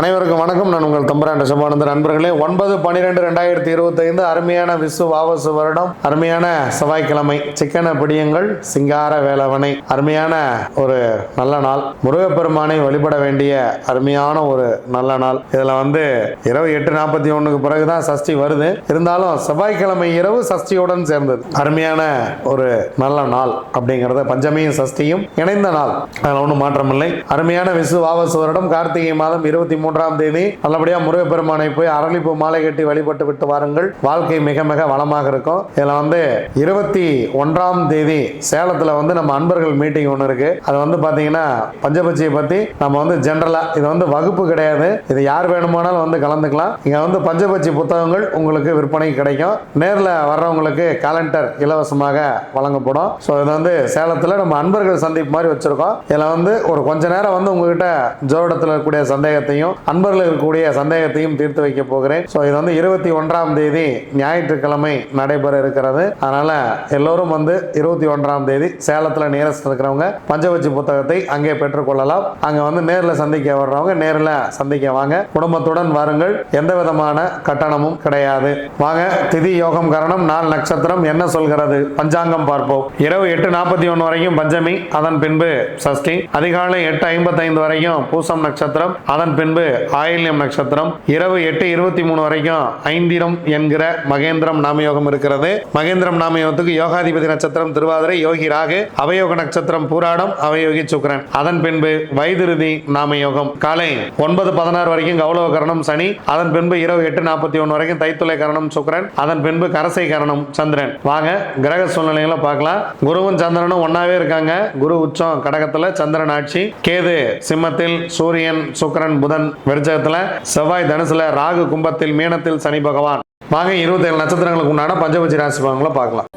அனைவருக்கும் வணக்கம். நான் உங்கள் தம்பராண்ட சம்பானந்த நண்பர்களே ஒன்பது பன்னிரெண்டு ரெண்டாயிரத்தி இருபத்தைந்து அருமையான விசு வாவசு வருடம் அருமையான செவ்வாய்க்கிழமை சிக்கன பிடியுங்கள் சிங்கார வேலவனை. அருமையான ஒரு நல்ல நாள். முருகப்பெருமானை வழிபட வேண்டிய அருமையான ஒரு நல்ல நாள். இதில் வந்து இரவு எட்டு நாற்பத்தி ஒன்றுக்கு பிறகுதான் சஷ்டி வருது. இருந்தாலும் செவ்வாய்க்கிழமை இரவு சஷ்டியுடன் சேர்ந்தது. அருமையான ஒரு நல்ல நாள் அப்படிங்கிறத பஞ்சமியும் சஷ்டியும் இணைந்த நாள். அதில் ஒன்றும் மாற்றமில்லை. அருமையான விசு வாவசு வருடம் கார்த்திகை மாதம் இருபத்தி மூணு மூன்றாம் தேதி நல்லபடியா முருகப்பெருமானை போய் அரளிப்பு மாலை கட்டி வழிபட்டு விட்டு வாருங்கள். வாழ்க்கை மிக மிக வளமாக இருக்கும். இதுல வந்து இருபத்தி ஒன்றாம் தேதி சேலத்துல வந்து நம்ம அன்பர்கள் மீட்டிங் ஒன்று இருக்கு. அது வந்து பாத்தீங்கன்னா பஞ்சபட்சியை பத்தி நம்ம வந்து ஜென்ரலா இது வந்து வகுப்பு கிடையாது. இது யார் வேணுமானாலும் வந்து கலந்துக்கலாம். இங்க வந்து பஞ்சபட்சி புத்தகங்கள் உங்களுக்கு விற்பனை கிடைக்கும். நேரில் வர்றவங்களுக்கு காலண்டர் இலவசமாக வழங்கப்படும். ஸோ இது வந்து சேலத்தில் நம்ம அன்பர்கள் சந்திப்பு மாதிரி வச்சிருக்கோம். இதில் வந்து ஒரு கொஞ்ச நேரம் வந்து உங்ககிட்ட ஜோடத்தில் இருக்கக்கூடிய சந்தேகத்தையும் அன்பர்கள் இருக்கக்கூடிய சந்தேகத்தையும் தீர்த்து வைக்க போகிறேன். ஸோ இது வந்து இருபத்தி ஒன்றாம் தேதி ஞாயிற்றுக்கிழமை நடைபெற இருக்கிறது. அதனால எல்லோரும் வந்து இருபத்தி ஒன்றாம் தேதி சேலத்தில் நியரஸ்ட் இருக்கிறவங்க பஞ்சவச்சி புத்தகத்தை அங்கே பெற்றுக்கொள்ளலாம் அங்கே வந்து நேரில் சந்திக்க வர்றவங்க நேரில் சந்திக்க வாங்க. குடும்பத்துடன் வாருங்கள். எந்த விதமான கட்டணமும் கிடையாது. வாங்க திதி யோகம் கரணம் நாள் நட்சத்திரம் என்ன சொல்கிறது? பஞ்சாங்கம் பார்ப்போம். இரவு எட்டு நாற்பத்தி ஒன்று வரைக்கும் பஞ்சமி அதன் பின்பு சஷ்டி அதிகாலை எட்டு ஐம்பத்தைந்து வரைக்கும் பூசம் நட்சத்திரம் அதன் பின்பு ஆயில்யம் நட்சத்திரம் இரவு எட்டு இருபத்தி மூணு வரைக்கும் ஐந்திரம் என்கிற மகேந்திரம் நாமயோகம் இருக்கிறது. மகேந்திரம் நாமயோகத்துக்கு யோகாதிபதி நட்சத்திரம் திருவாதிரை யோகி ராகு அவயோக நட்சத்திரம் பூராடம் அவயோகி சுக்கரன். அதன் பின்பு வைதிருதி நாமயோகம். காலை ஒன்பது பதினாறு வரைக்கும் கௌலவ கரணம் சனி அதன் பின்பு இரவு எட்டு நாற்பத்தி ஒன்று வரைக்கும் தைத்துளை கரணம் சுக்கரன் அதன் பின்பு கரசை கரணம் சந்திரன். வாங்க கிரக சூழ்நிலைகளை பார்க்கலாம். குருவும் சந்திரனும் ஒன்னாவே இருக்காங்க. குரு உச்சம் கடகத்துல சந்திரன் ஆட்சி. கேது சிம்மத்தில் சூரியன் சுக்கரன் புதன் விருச்சகத்துல செவ்வாய் தனுசுல ராகு கும்பத்தில் மீனத்தில் சனி பகவான். வாங்க இருபத்தி ஏழு நட்சத்திரங்களுக்கு உண்டான பஞ்சபட்சி ராசி பலன்களை பார்க்கலாம்.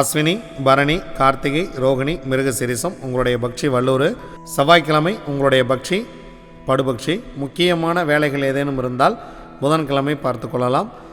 அஸ்வினி பரணி கார்த்திகை ரோகிணி மிருகசிரிசம் உங்களுடைய பக்ஷி வல்லூர் செவ்வாய்க்கிழமை உங்களுடைய பக்ஷி படுபக்ஷி முக்கியமான வேலைகள் ஏதேனும் இருந்தால் புதன்கிழமை பார்த்து கொள்ளலாம்.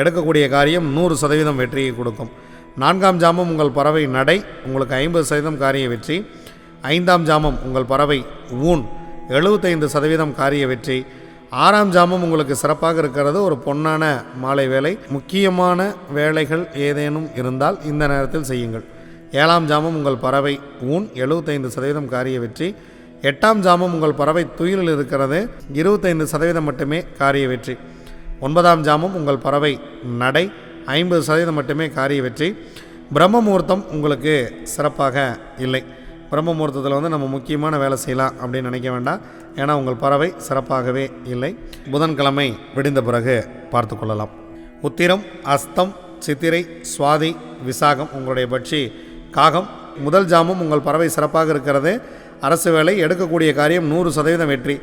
எடுக்கக்கூடிய காரியம் நூறு சதவீதம் வெற்றியை கொடுக்கும். நான்காம் ஜாமம் உங்கள் பறவை நடை உங்களுக்கு ஐம்பது சதவீதம் காரிய வெற்றி. ஐந்தாம் ஜாமம் உங்கள் பறவை ஊன் எழுபத்தைந்து சதவீதம் காரிய வெற்றி. ஆறாம் ஜாமம் உங்களுக்கு சிறப்பாக இருக்கிறது ஒரு பொன்னான மாலை வேலை. முக்கியமான வேலைகள் ஏதேனும் இருந்தால் இந்த நேரத்தில் செய்யுங்கள். ஏழாம் ஜாமம் உங்கள் பறவை ஊன் எழுபத்தைந்து சதவீதம் காரிய வெற்றி. எட்டாம் ஜாமம் உங்கள் பறவை துயிலில் இருக்கிறது இருபத்தைந்து சதவீதம் மட்டுமே காரிய வெற்றி. ஒன்பதாம் ஜாமம் உங்கள் பறவை நடை. ஐம்பது சதவீதம் மட்டுமே காரிய வெற்றி. பிரம்ம முகூர்த்தம் உங்களுக்கு சிறப்பாக இல்லை. பிரம்ம முகூர்த்தத்தில் வந்து நம்ம முக்கியமான வேலை செய்யலாம் அப்படின்னு நினைக்க வேண்டாம். ஏன்னா உங்கள் பறவை சிறப்பாகவே இல்லை. புதன்கிழமை விடிந்த பிறகு பார்த்து கொள்ளலாம். உத்திரம் அஸ்தம் சித்திரை சுவாதி விசாகம் உங்களுடைய பட்சி காகம். முதல் ஜாமம் உங்கள் பறவை சிறப்பாக இருக்கிறது. அரசு வேலை எடுக்கக்கூடிய காரியம் நூறு சதவீதம் வெற்றி.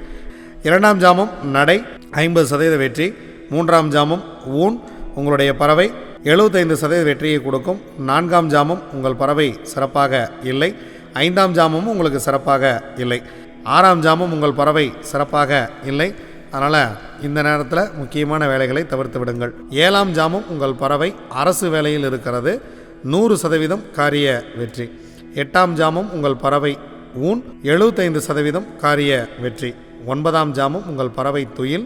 இரண்டாம் ஜாமம் நடை ஐம்பது சதவீத வெற்றி. மூன்றாம் ஜாமம் ஊன் உங்களுடைய பறவை எழுபத்தைந்து சதவீத வெற்றியை கொடுக்கும். நான்காம் ஜாமம் உங்கள் பறவை சிறப்பாக இல்லை. ஐந்தாம் ஜாமமும் உங்களுக்கு சிறப்பாக இல்லை. ஆறாம் ஜாமம் உங்கள் பறவை சிறப்பாக இல்லை. அதனால் இந்த நேரத்தில் முக்கியமான வேலைகளை தவிர்த்து விடுங்கள். ஏழாம் ஜாமம் உங்கள் பறவை அரசு வேலையில் இருக்கிறது. நூறு சதவீதம் காரிய வெற்றி. எட்டாம் ஜாமம் உங்கள் பறவை ஊன் எழுபத்தைந்து சதவீதம் காரிய வெற்றி. ஒன்பதாம் ஜாமம் உங்கள் பறவை துயில்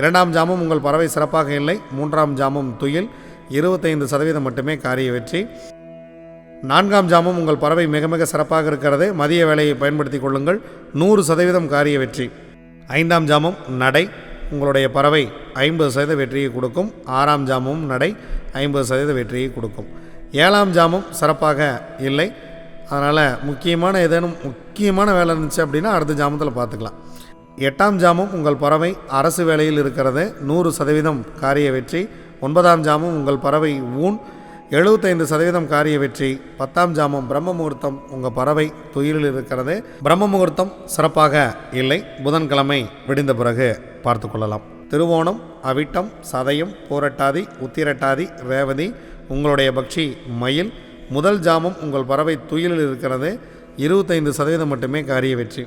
இரண்டாம் ஜாமம் உங்கள் பறவை சிறப்பாக இல்லை. மூன்றாம் ஜாமம் துயில். இருபத்தைந்து சதவீதம் மட்டுமே காரிய வெற்றி. நான்காம் ஜாமம் உங்கள் பறவை மிக மிக சிறப்பாக இருக்கிறது. மதிய வேலையை பயன்படுத்தி கொள்ளுங்கள். நூறு சதவீதம் காரிய வெற்றி. ஐந்தாம் ஜாமம் நடை. உங்களுடைய பறவை ஐம்பது சதவீத வெற்றியை கொடுக்கும். ஆறாம் ஜாமமும் நடை ஐம்பது சதவீத வெற்றியை கொடுக்கும். ஏழாம் ஜாமம் சிறப்பாக இல்லை. அதனால் முக்கியமான ஏதேனும் முக்கியமான வேலை இருந்துச்சு அப்படின்னா அடுத்த ஜாமத்தில் பார்த்துக்கலாம். எட்டாம் ஜாமம் உங்கள் பறவை அரசு வேலையில் இருக்கிறது. நூறு சதவீதம் காரிய வெற்றி. ஒன்பதாம் ஜாமும் உங்கள் பறவை ஊன். எழுபத்தைந்து சதவீதம் காரிய வெற்றி. பத்தாம் ஜாமம் பிரம்ம முகூர்த்தம் உங்கள் பறவை துயிலில் இருக்கிறது. பிரம்ம முகூர்த்தம் சிறப்பாக இல்லை. புதன்கிழமை விடிந்த பிறகு பார்த்து கொள்ளலாம். திருவோணம் அவிட்டம் சதயம் போரட்டாதி உத்திரட்டாதி ரேவதி உங்களுடைய பக்ஷி மயில். முதல் ஜாமம் உங்கள் பறவை துயிலில் இருக்கிறது. இருபத்தைந்து சதவீதம் மட்டுமே காரிய வெற்றி.